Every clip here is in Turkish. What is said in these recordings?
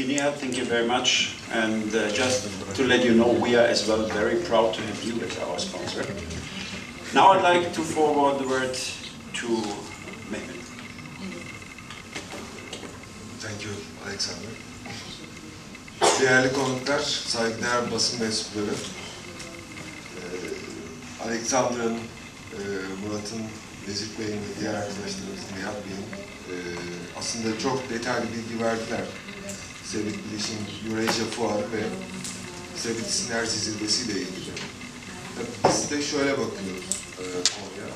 Guinea, thank you very much. And uh, just to let you know, we are as well very proud to have you as our sponsor. Now I'd like to forward the word to Mehmet. Thank you Alexander. Değerli konuklar, saygıdeğer basın mensupları, Ee, Alexander'ın, e, Murat'ın, Nezih Bey'in ve diğer arkadaşlarımızın, Nihat Bey'in e, aslında çok detaylı bilgi verdiler. Sevit Bilişim Eurasia Fuarı ve Sevit Sinerji Zirvesi ile ilgili. Tabii biz de şöyle bakıyoruz e, konuya.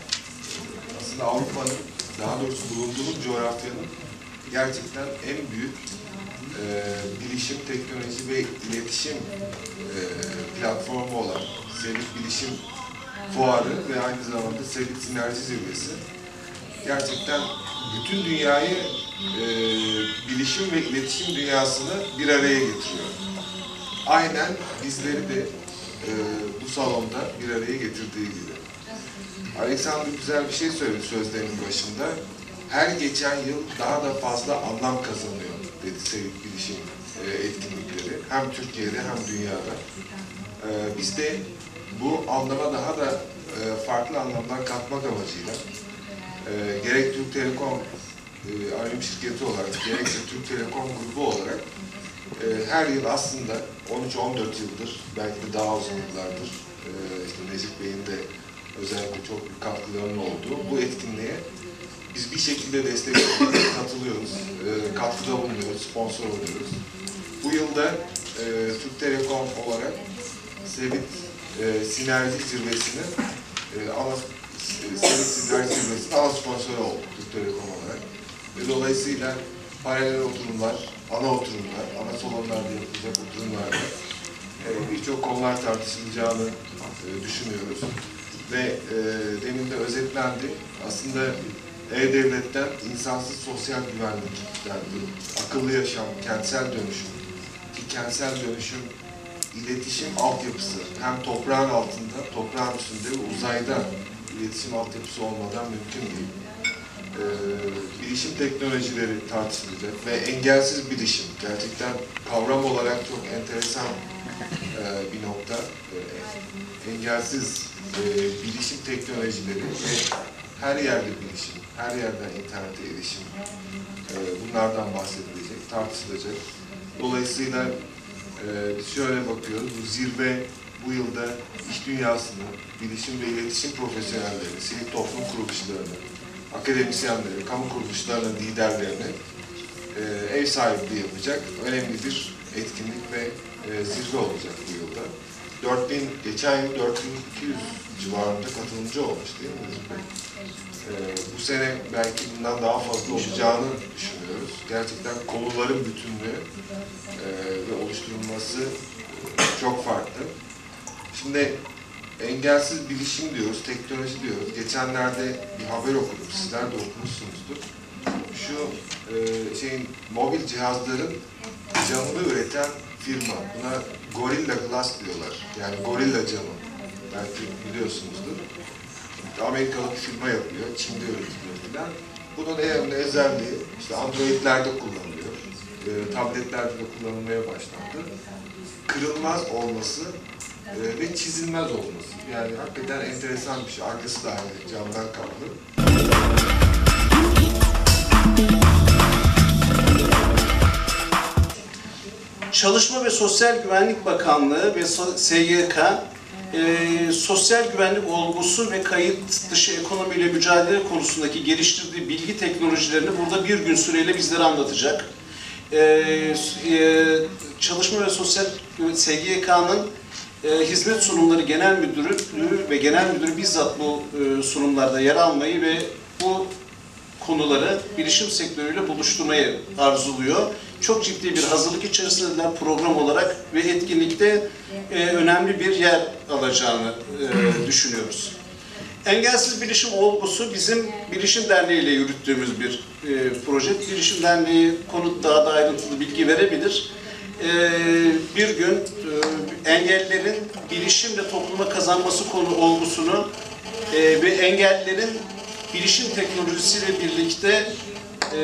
Aslında Avrupa'nın, daha doğrusu bulunduğumuz coğrafyanın gerçekten en büyük e, bilişim, teknoloji ve iletişim e, platformu olan Sevit Bilişim Fuarı ve aynı zamanda Sevit Sinerji Zirvesi gerçekten bütün dünyayı e, bilişim ve iletişim dünyasını bir araya getiriyor. Aynen bizleri de e, bu salonda bir araya getirdiği gibi. Alexander güzel bir şey söyledi sözlerinin başında. Her geçen yıl daha da fazla anlam kazanıyor dedi Sevit Bilişim e, etkinlikleri. Hem Türkiye'de hem dünyada. E, biz de bu anlama daha da e, farklı anlamlar katmak amacıyla e, gerek Türk Telekom e, anonim şirketi olarak, gerekse Türk Telekom grubu olarak e, her yıl aslında 13-14 yıldır, belki de daha uzun yıllardır, e, işte Necip Bey'in de özellikle çok büyük katkılarının olduğu bu etkinliğe biz bir şekilde destek katılıyoruz, e, katkıda bulunuyoruz, sponsor oluyoruz. Bu yılda e, Türk Telekom olarak Sevit e, Sinerji Zirvesi'nin e, Sevit Sinerji Zirvesi'nin ana sponsoru oldu Türk Telekom olarak. Ve dolayısıyla paralel oturumlar, ana oturumlar, ana salonlarda yapılacak oturumlarda e, birçok konular tartışılacağını e, düşünüyoruz. Ve e, demin de özetlendi. Aslında E-Devlet'ten insansız sosyal güvenlik dendi. Akıllı yaşam, kentsel dönüşüm. Ki kentsel dönüşüm iletişim altyapısı hem toprağın altında, toprağın üstünde ve uzayda iletişim altyapısı olmadan mümkün değil. Ee, bilişim teknolojileri tartışılacak ve engelsiz bilişim gerçekten kavram olarak çok enteresan e, bir nokta. E, engelsiz e, bilişim teknolojileri ve her yerde bilişim, her yerden internete erişim e, bunlardan bahsedilecek, tartışılacak. Dolayısıyla e, biz şöyle bakıyoruz, bu zirve bu yılda iş dünyasını, bilişim ve iletişim profesyonellerini, sivil toplum kuruluşlarını, akademisyenleri, kamu kuruluşlarının liderlerini e, ev sahipliği yapacak önemli bir etkinlik ve e, zirve olacak bu yılda. 4000, geçen yıl 4200 civarında katılımcı olmuş değil mi Necip Bey? E, bu sene belki bundan daha fazla olacağını düşünüyoruz. Gerçekten konuların bütünlüğü e, ve oluşturulması e, çok farklı. Şimdi engelsiz bilişim diyoruz, teknoloji diyoruz. Geçenlerde bir haber okudum, sizler de okumuşsunuzdur. Şu e, şeyin mobil cihazların camını üreten firma, buna Gorilla Glass diyorlar. Yani gorilla camı. Belki biliyorsunuzdur. Amerikalı bir firma yapıyor, Çin'de üretiliyor filan. Bunun en önemli özelliği, işte Android'lerde kullanılıyor, e, tabletlerde de kullanılmaya başlandı. Kırılmaz olması e, ve çizilmez olması. Yani hakikaten enteresan bir şey. Arkası da aynı camdan kaplı. Çalışma ve Sosyal Güvenlik Bakanlığı ve SGK e, sosyal güvenlik olgusu ve kayıt dışı ekonomiyle mücadele konusundaki geliştirdiği bilgi teknolojilerini burada bir gün süreyle bizlere anlatacak. E, e, Çalışma ve Sosyal SGK'nın e, Hizmet Sunumları Genel Müdürü ve Genel Müdürü bizzat bu e, sunumlarda yer almayı ve bu konuları bilişim sektörüyle buluşturmayı arzuluyor. Çok ciddi bir hazırlık içerisindeler program olarak ve etkinlikte e, önemli bir yer alacağını e, düşünüyoruz. Engelsiz Bilişim Olgusu bizim Bilişim Derneği ile yürüttüğümüz bir e, proje. Bilişim Derneği konu daha da ayrıntılı bilgi verebilir. E, bir gün e, engellilerin bilişimle topluma kazanması konu olgusunu e, ve engellilerin bilişim teknolojisiyle birlikte e,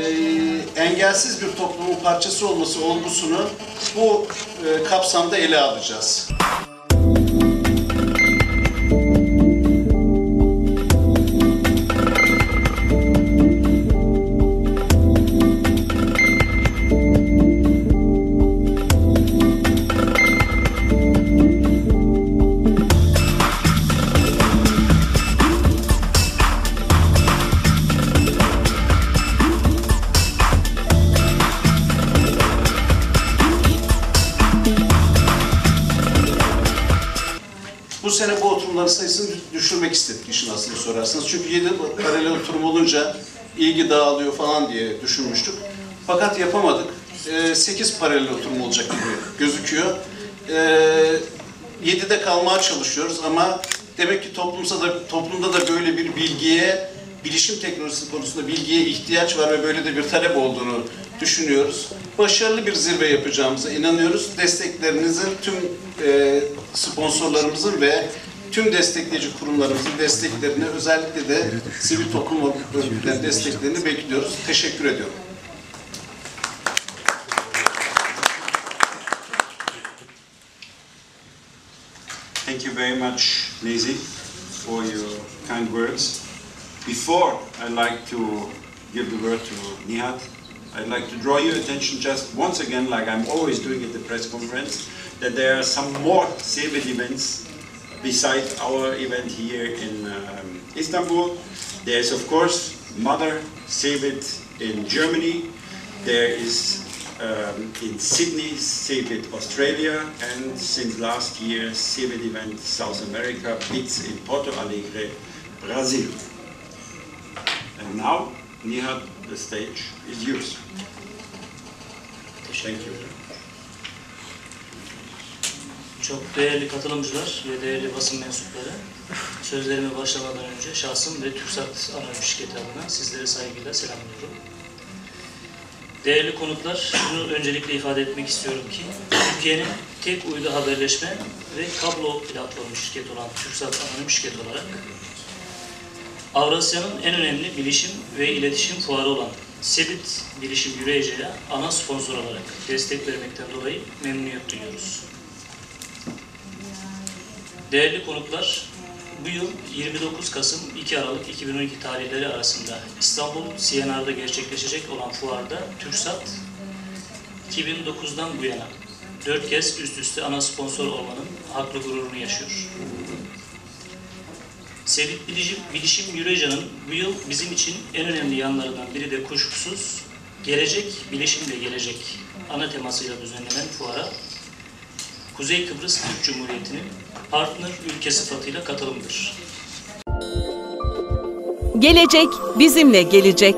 engelsiz bir toplumun parçası olması olgusunu bu e, kapsamda ele alacağız. Sene bu oturumların sayısını düşürmek istedik işin aslını sorarsanız. Çünkü 7 paralel oturum olunca ilgi dağılıyor falan diye düşünmüştük. Fakat yapamadık. 8 paralel oturum olacak gibi gözüküyor. 7'de kalmaya çalışıyoruz ama demek ki toplumsa da, toplumda da böyle bir bilgiye, bilişim teknolojisi konusunda bilgiye ihtiyaç var ve böyle de bir talep olduğunu düşünüyoruz. Başarılı bir zirve yapacağımıza inanıyoruz. Desteklerinizin tüm e, sponsorlarımızın ve tüm destekleyici kurumlarımızın desteklerini özellikle de sivil toplum örgütlerinin desteklerini bekliyoruz. Teşekkür ediyorum. Thank you very much, Lizzie, for your kind words. Before I like to give the word to Nihat, I'd like to draw your attention just once again, like I'm always doing at the press conference, that there are some more CeBIT events besides our event here in um, Istanbul. There's of course Mother CeBIT in Germany. There is um, in Sydney, CeBIT Australia, and since last year, CeBIT event South America, BITS in Porto Alegre, Brazil. And now, Nihat, the stage is yours. Thank you. Çok değerli katılımcılar ve değerli basın mensupları, sözlerime başlamadan önce şahsım ve TÜRKSAT Anonim Şirketi adına sizleri saygıyla selamlıyorum. Değerli konuklar, şunu öncelikle ifade etmek istiyorum ki, Türkiye'nin tek uydu haberleşme ve kablo platformu şirketi olan TÜRKSAT Anonim Şirketi olarak, Avrasya'nın en önemli bilişim ve iletişim fuarı olan SEBİT Bilişim Eurasia'ya ana sponsor olarak destek vermekten dolayı memnuniyet duyuyoruz. Değerli konuklar, bu yıl 29 Kasım 2 Aralık 2012 tarihleri arasında İstanbul CNR'da gerçekleşecek olan fuarda TÜRKSAT 2009'dan bu yana 4 kez üst üste ana sponsor olmanın haklı gururunu yaşıyor. Sevit Bilişim, Bilişim Eurasia'nın bu yıl bizim için en önemli yanlarından biri de kuşkusuz gelecek, bilişimle gelecek ana temasıyla düzenlenen fuara Kuzey Kıbrıs Türk Cumhuriyeti'nin partner ülke sıfatıyla katılımdır. Gelecek bizimle gelecek.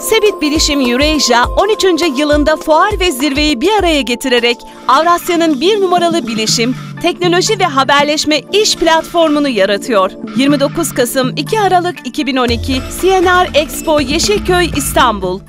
Sebit Bilişim Eurasia 13. yılında fuar ve zirveyi bir araya getirerek Avrasya'nın bir numaralı bilişim, teknoloji ve haberleşme iş platformunu yaratıyor. 29 Kasım 2 Aralık 2012 CNR Expo Yeşilköy İstanbul